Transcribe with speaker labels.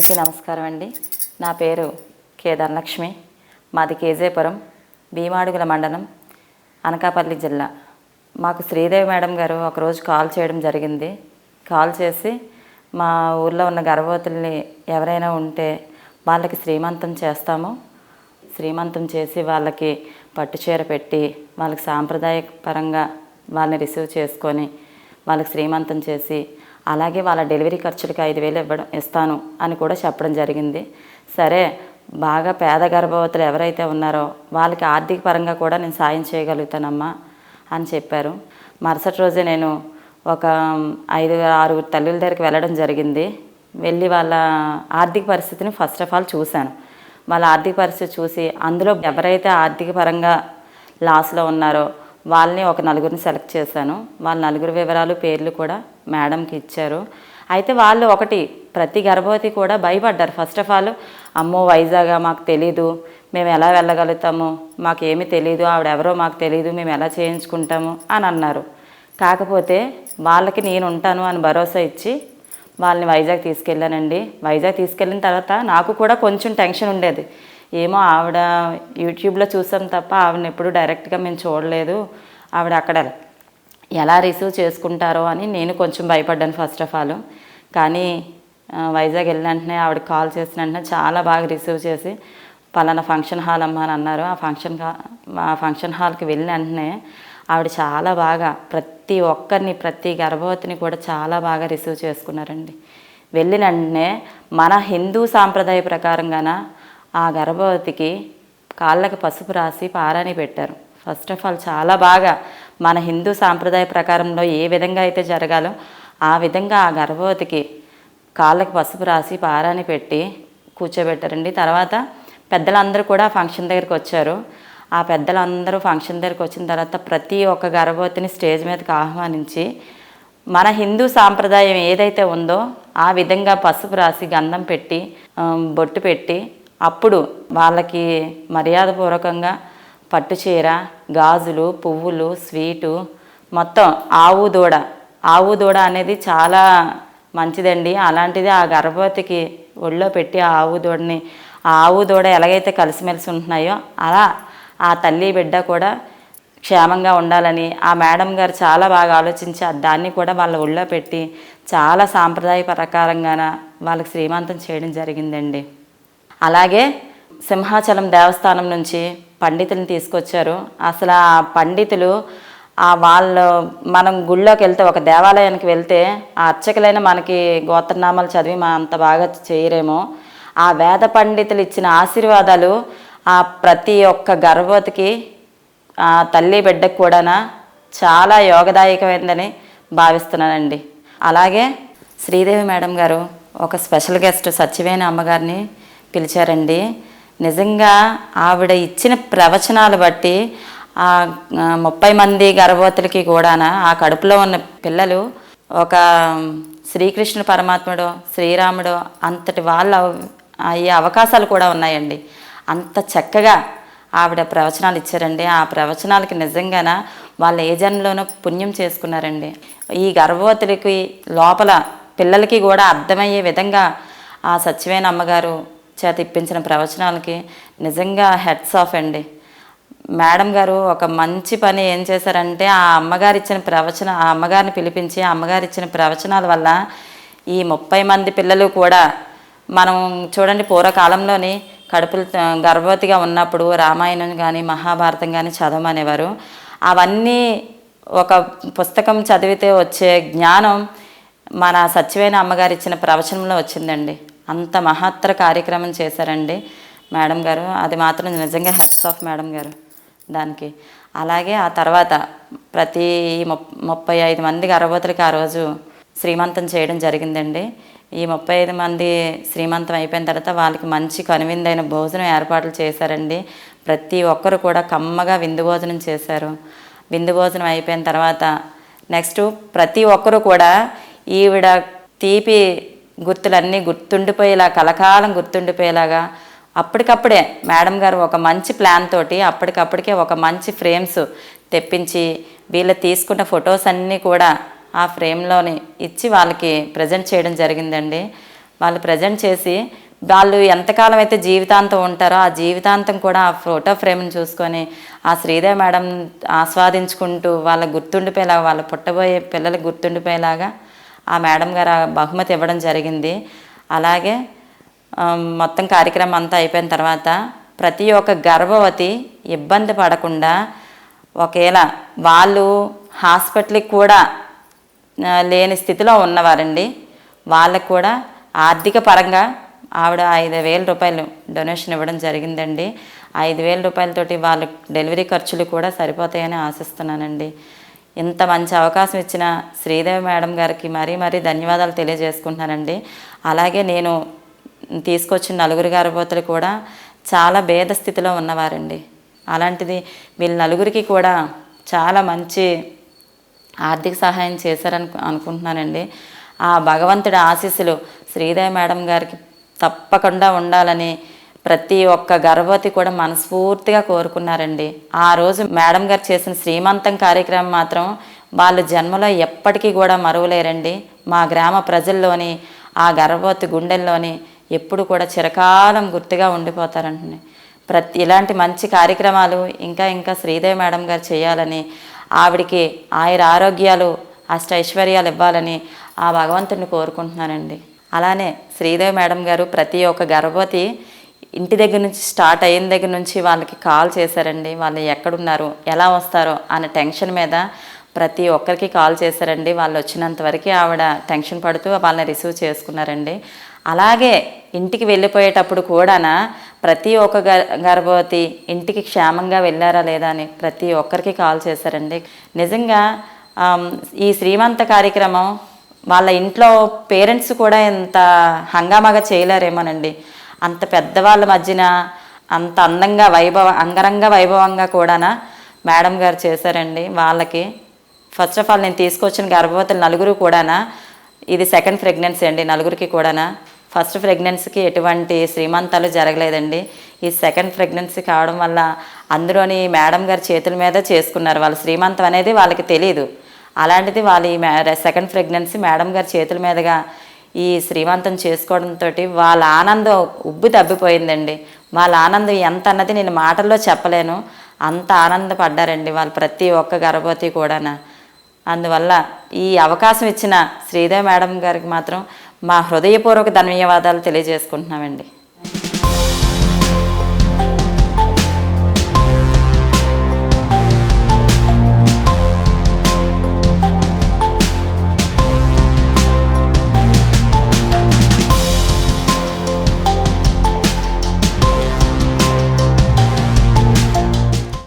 Speaker 1: అందరికీ నమస్కారం అండి. నా పేరు కే ధనలక్ష్మి మాది కేజేపురం భీమాడుగుల మండలం అనకాపల్లి జిల్లా. మాకు శ్రీదేవి మేడం గారు ఒకరోజు కాల్ చేయడం జరిగింది. కాల్ చేసి మా ఊర్లో ఉన్న గర్భవతుల్ని ఎవరైనా ఉంటే వాళ్ళకి శ్రీమంతం చేస్తాము. శ్రీమంతం చేసి వాళ్ళకి పట్టు చీర పెట్టి వాళ్ళకి సాంప్రదాయపరంగా వాళ్ళని రిసీవ్ చేసుకొని వాళ్ళకి శ్రీమంతం చేసి అలాగే వాళ్ళ డెలివరీ ఖర్చులకి ఐదు వేలు ఇవ్వడం ఇస్తాను అని కూడా చెప్పడం జరిగింది. సరే బాగా పేద గర్భవతులు ఎవరైతే ఉన్నారో వాళ్ళకి ఆర్థిక పరంగా కూడా నేను సాయం చేయగలుగుతానమ్మా అని చెప్పారు. మరుసటి రోజే నేను ఒక ఐదు ఆరుగురు తల్లుల దగ్గరికి వెళ్ళడం జరిగింది. వెళ్ళి వాళ్ళ ఆర్థిక పరిస్థితిని ఫస్ట్ ఆఫ్ ఆల్ చూశాను. వాళ్ళ ఆర్థిక పరిస్థితి చూసి అందులో ఎవరైతే ఆర్థిక పరంగా లాస్లో ఉన్నారో వాళ్ళని ఒక నలుగురిని సెలెక్ట్ చేశాను. వాళ్ళ నలుగురు వివరాలు పేర్లు కూడా మేడంకి ఇచ్చారు. అయితే వాళ్ళు ఒకటి ప్రతి గర్భవతి కూడా భయపడ్డారు. ఫస్ట్ ఆఫ్ ఆల్ అమ్మో వైజాగ్ మాకు తెలీదు. మేము ఎలా వెళ్ళగలుగుతాము? మాకేమి తెలీదు. తెలియదు ఆవిడ ఎవరో మాకు తెలియదు మేము ఎలా చేయించుకుంటాము? అని అన్నారు. కాకపోతే వాళ్ళకి నేను ఉంటాను అని భరోసా ఇచ్చి వాళ్ళని వైజాగ్ తీసుకెళ్ళానండి. వైజాగ్ తీసుకెళ్ళిన తర్వాత నాకు కూడా కొంచెం టెన్షన్ ఉండేది. ఏమో ఆవిడ యూట్యూబ్లో చూసాం తప్ప ఆవిడని ఎప్పుడు డైరెక్ట్గా మేము చూడలేదు. ఆవిడ అక్కడ ఎలా రిసీవ్ చేసుకుంటారో అని నేను కొంచెం భయపడ్డాను ఫస్ట్ ఆఫ్ ఆల్. కానీ వైజాగ్ వెళ్ళిన వెంటనే ఆవిడ కాల్ చేసిన వెంటనే చాలా బాగా రిసీవ్ చేసి పలానా ఫంక్షన్ హాల్ అమ్మ అని అన్నారు. ఆ ఫంక్షన్ హా- ఆ ఫంక్షన్ హాల్కి వెళ్ళిన వెంటనే ఆవిడ చాలా బాగా ప్రతి ఒక్కరిని ప్రతి గర్భవతిని కూడా చాలా బాగా రిసీవ్ చేసుకున్నారండి. వెళ్ళిన వెంటనే మన హిందూ సాంప్రదాయ ప్రకారంగాన ఆ గర్భవతికి కాళ్ళకి పసుపు రాసి పారాని పెట్టారు. ఫస్ట్ ఆఫ్ ఆల్ చాలా బాగా మన హిందూ సాంప్రదాయ ప్రకారంలో ఏ విధంగా అయితే జరగాలో ఆ విధంగా ఆ గర్భవతికి కాళ్ళకి పసుపు రాసి పారాని పెట్టి కూర్చోబెట్టారండి. తర్వాత పెద్దలందరూ కూడా ఫంక్షన్ దగ్గరికి వచ్చారు. ఆ పెద్దలందరూ ఫంక్షన్ దగ్గరికి వచ్చిన తర్వాత ప్రతి ఒక్క గర్భవతిని స్టేజ్ మీదకి ఆహ్వానించి మన హిందూ సాంప్రదాయం ఏదైతే ఉందో ఆ విధంగా పసుపు రాసి గంధం పెట్టి బొట్టు పెట్టి అప్పుడు వాళ్ళకి మర్యాదపూర్వకంగా పట్టు చీర గాజులు పువ్వులు స్వీటు మొత్తం ఆవు దూడ. ఆవు దూడ అనేది చాలా మంచిదండి. అలాంటిది ఆ గర్భవతికి ఒళ్ళో పెట్టి ఆ ఆవు దూడని ఆ ఆవు దూడ ఎలాగైతే కలిసిమెలిసి ఉంటున్నాయో అలా ఆ తల్లి బిడ్డ కూడా క్షేమంగా ఉండాలని ఆ మేడం గారు చాలా బాగా ఆలోచించి ఆ దాన్ని కూడా వాళ్ళ ఒళ్ళో పెట్టి చాలా సాంప్రదాయ ప్రకారంగాన వాళ్ళకి శ్రీమంతం చేయడం జరిగిందండి. అలాగే సింహాచలం దేవస్థానం నుంచి పండితులను తీసుకొచ్చారు. అసలు ఆ పండితులు ఆ వాళ్ళు మనం గుళ్ళోకి వెళ్తే ఒక దేవాలయానికి వెళ్తే ఆ అర్చకులైన మనకి గోత్రనామాలు చదివి మా అంత బాగా చేయరేమో. ఆ వేద పండితులు ఇచ్చిన ఆశీర్వాదాలు ఆ ప్రతి ఒక్క గర్భవతికి ఆ తల్లి బిడ్డకు కూడా చాలా యోగదాయకమైందని భావిస్తున్నానండి. అలాగే శ్రీదేవి మేడం గారు ఒక స్పెషల్ గెస్ట్ సత్యవేణి అమ్మగారిని పిలిచారండి. నిజంగా ఆవిడ ఇచ్చిన ప్రవచనాలు బట్టి ఆ ముప్పై మంది గర్భవతులకి కూడాన ఆ కడుపులో ఉన్న పిల్లలు ఒక శ్రీకృష్ణ పరమాత్ముడు శ్రీరాముడు అంతటి వాళ్ళ అయ్యే అవకాశాలు కూడా ఉన్నాయండి. అంత చక్కగా ఆవిడ ప్రవచనాలు ఇచ్చారండి. ఆ ప్రవచనాలకి నిజంగాన వాళ్ళ ఏ జన్మలోనూ పుణ్యం చేసుకున్నారండి. ఈ గర్భవతులకి లోపల పిల్లలకి కూడా అర్థమయ్యే విధంగా ఆ సత్యమైన అమ్మగారు చేత ఇప్పించిన ప్రవచనాలకి నిజంగా హెడ్స్ ఆఫ్ అండి. మేడం గారు ఒక మంచి పని ఏం చేశారంటే ఆ అమ్మగారు ఇచ్చిన ప్రవచన ఆ అమ్మగారిని పిలిపించి ఆ అమ్మగారు ఇచ్చిన ప్రవచనాల వల్ల ఈ ముప్పై మంది పిల్లలు కూడా మనం చూడండి పూర్వకాలంలోని కడుపులు గర్భవతిగా ఉన్నప్పుడు రామాయణం కానీ మహాభారతం కానీ చదవమనేవారు. అవన్నీ ఒక పుస్తకం చదివితే వచ్చే జ్ఞానం మన సత్యమైన అమ్మగారు ఇచ్చిన ప్రవచనంలో వచ్చిందండి. అంత మహత్తర కార్యక్రమం చేశారండి మేడం గారు. అది మాత్రం నిజంగా హెడ్స్ ఆఫ్ మేడం గారు దానికి. అలాగే ఆ తర్వాత ప్రతి ముప్ ముప్పై ఐదు మంది గర్భవతులకి ఆ రోజు శ్రీమంతం చేయడం జరిగిందండి. ఈ ముప్పై ఐదు మంది శ్రీమంతం అయిపోయిన తర్వాత వాళ్ళకి మంచి కనువిందైన భోజనం ఏర్పాట్లు చేశారండి. ప్రతి ఒక్కరు కూడా కమ్మగా విందు భోజనం చేశారు. విందు భోజనం అయిపోయిన తర్వాత నెక్స్ట్ ప్రతి ఒక్కరు కూడా ఈవిడ తీపి గుర్తులన్నీ గుర్తుండిపోయేలా కలకాలం గుర్తుండిపోయేలాగా అప్పటికప్పుడే మేడం గారు ఒక మంచి ప్లాన్ తోటి అప్పటికప్పటికే ఒక మంచి ఫ్రేమ్స్ తెప్పించి వీళ్ళు తీసుకున్న ఫొటోస్ అన్నీ కూడా ఆ ఫ్రేమ్లోని ఇచ్చి వాళ్ళకి ప్రజెంట్ చేయడం జరిగిందండి. వాళ్ళు ప్రజెంట్ చేసి వాళ్ళు ఎంతకాలం అయితే జీవితాంతం ఉంటారో ఆ జీవితాంతం కూడా ఆ ఫోటో ఫ్రేమ్ని చూసుకొని ఆ శ్రీదేవి మేడం ఆస్వాదించుకుంటూ వాళ్ళ గుర్తుండిపోయేలాగా వాళ్ళ పుట్టబోయే పిల్లలకు గుర్తుండిపోయేలాగా ఆ మేడం గారు బహుమతి ఇవ్వడం జరిగింది. అలాగే మొత్తం కార్యక్రమం అంతా అయిపోయిన తర్వాత ప్రతి ఒక్క గర్భవతి ఇబ్బంది పడకుండా ఒకవేళ వాళ్ళు హాస్పిటల్కి కూడా లేని స్థితిలో ఉన్నవారండి వాళ్ళకు కూడా ఆర్థిక పరంగా ఆవిడ ఐదు వేల రూపాయలు డొనేషన్ ఇవ్వడం జరిగిందండి. ఐదు వేల రూపాయలతోటి వాళ్ళ డెలివరీ ఖర్చులు కూడా సరిపోతాయని ఆశిస్తున్నానండి. ఇంత మంచి అవకాశం ఇచ్చిన శ్రీదేవి మేడం గారికి మరీ మరీ ధన్యవాదాలు తెలియజేసుకుంటున్నానండి. అలాగే నేను తీసుకొచ్చిన నలుగురు గర్భవతులు కూడా చాలా భేద స్థితిలో ఉన్నవారండి. అలాంటిది వీళ్ళ నలుగురికి కూడా చాలా మంచి ఆర్థిక సహాయం చేశారని అనుకుంటున్నానండి. ఆ భగవంతుడి ఆశీస్సులు శ్రీదేవి మేడం గారికి తప్పకుండా ఉండాలని ప్రతి ఒక్క గర్భవతి కూడా మనస్ఫూర్తిగా కోరుకున్నారండి. ఆ రోజు మేడం గారు చేసిన శ్రీమంతం కార్యక్రమం మాత్రం వాళ్ళ జన్మలో ఎప్పటికీ కూడా మరువలేరండి. మా గ్రామ ప్రజల్లోని ఆ గర్భవతి గుండెల్లోని ఎప్పుడు కూడా చిరకాలం గుర్తుగా ఉండిపోతారండి ప్రతి ఇలాంటి మంచి కార్యక్రమాలు ఇంకా ఇంకా శ్రీదేవి మేడం గారు చేయాలని ఆవిడికి ఆయుర ఆరోగ్యాలు అష్ట ఐశ్వర్యాలు ఇవ్వాలని ఆ భగవంతుడిని కోరుకుంటున్నానండి. అలానే శ్రీదేవి మేడం గారు ప్రతి ఒక్క గర్భవతి ఇంటి దగ్గర నుంచి స్టార్ట్ అయిన దగ్గర నుంచి వాళ్ళకి కాల్ చేశారండి. వాళ్ళు ఎక్కడున్నారు ఎలా వస్తారో అనే టెన్షన్ మీద ప్రతి ఒక్కరికి కాల్ చేశారండి. వాళ్ళు వచ్చినంత వరకు ఆవిడ టెన్షన్ పడుతూ వాళ్ళని రిసీవ్ చేసుకున్నారండి. అలాగే ఇంటికి వెళ్ళిపోయేటప్పుడు కూడానా ప్రతి ఒక్క గర్భవతి ఇంటికి క్షేమంగా వెళ్ళారా లేదా అని ప్రతి ఒక్కరికి కాల్ చేశారండి. నిజంగా ఈ శ్రీమంత కార్యక్రమం వాళ్ళ ఇంట్లో పేరెంట్స్ కూడా ఇంత హంగామాగా చేయలేరేమోనండి. అంత పెద్దవాళ్ళ మధ్యన అంత అందంగా వైభవ అంగరంగ వైభవంగా కూడానా మేడం గారు చేశారండి వాళ్ళకి. ఫస్ట్ ఆఫ్ ఆల్ నేను తీసుకొచ్చిన గర్భవతులు నలుగురు కూడానా ఇది సెకండ్ ప్రెగ్నెన్సీ అండి నలుగురికి కూడానా. ఫస్ట్ ప్రెగ్నెన్సీకి ఎటువంటి శ్రీమంతాలు జరగలేదండి. ఈ సెకండ్ ప్రెగ్నెన్సీ కావడం వల్ల అందులోని మేడం గారి చేతుల మీద చేసుకున్నారు. వాళ్ళ శ్రీమంతం అనేది వాళ్ళకి తెలియదు అలాంటిది వాళ్ళ ఈ సెకండ్ ప్రెగ్నెన్సీ మేడం గారి చేతుల మీదుగా ఈ శ్రీమంతం చేసుకోవడంతో వాళ్ళ ఆనందం ఉబ్బు తబ్బిపోయిందండి. వాళ్ళ ఆనందం ఎంత అన్నది నేను మాటల్లో చెప్పలేను. అంత ఆనందపడ్డారండి వాళ్ళు ప్రతి ఒక్క గర్భవతి కూడానా. అందువల్ల ఈ అవకాశం ఇచ్చిన శ్రీదేవి మేడం గారికి మాత్రం మా హృదయపూర్వక ధన్యవాదాలు తెలియజేసుకుంటున్నామండి.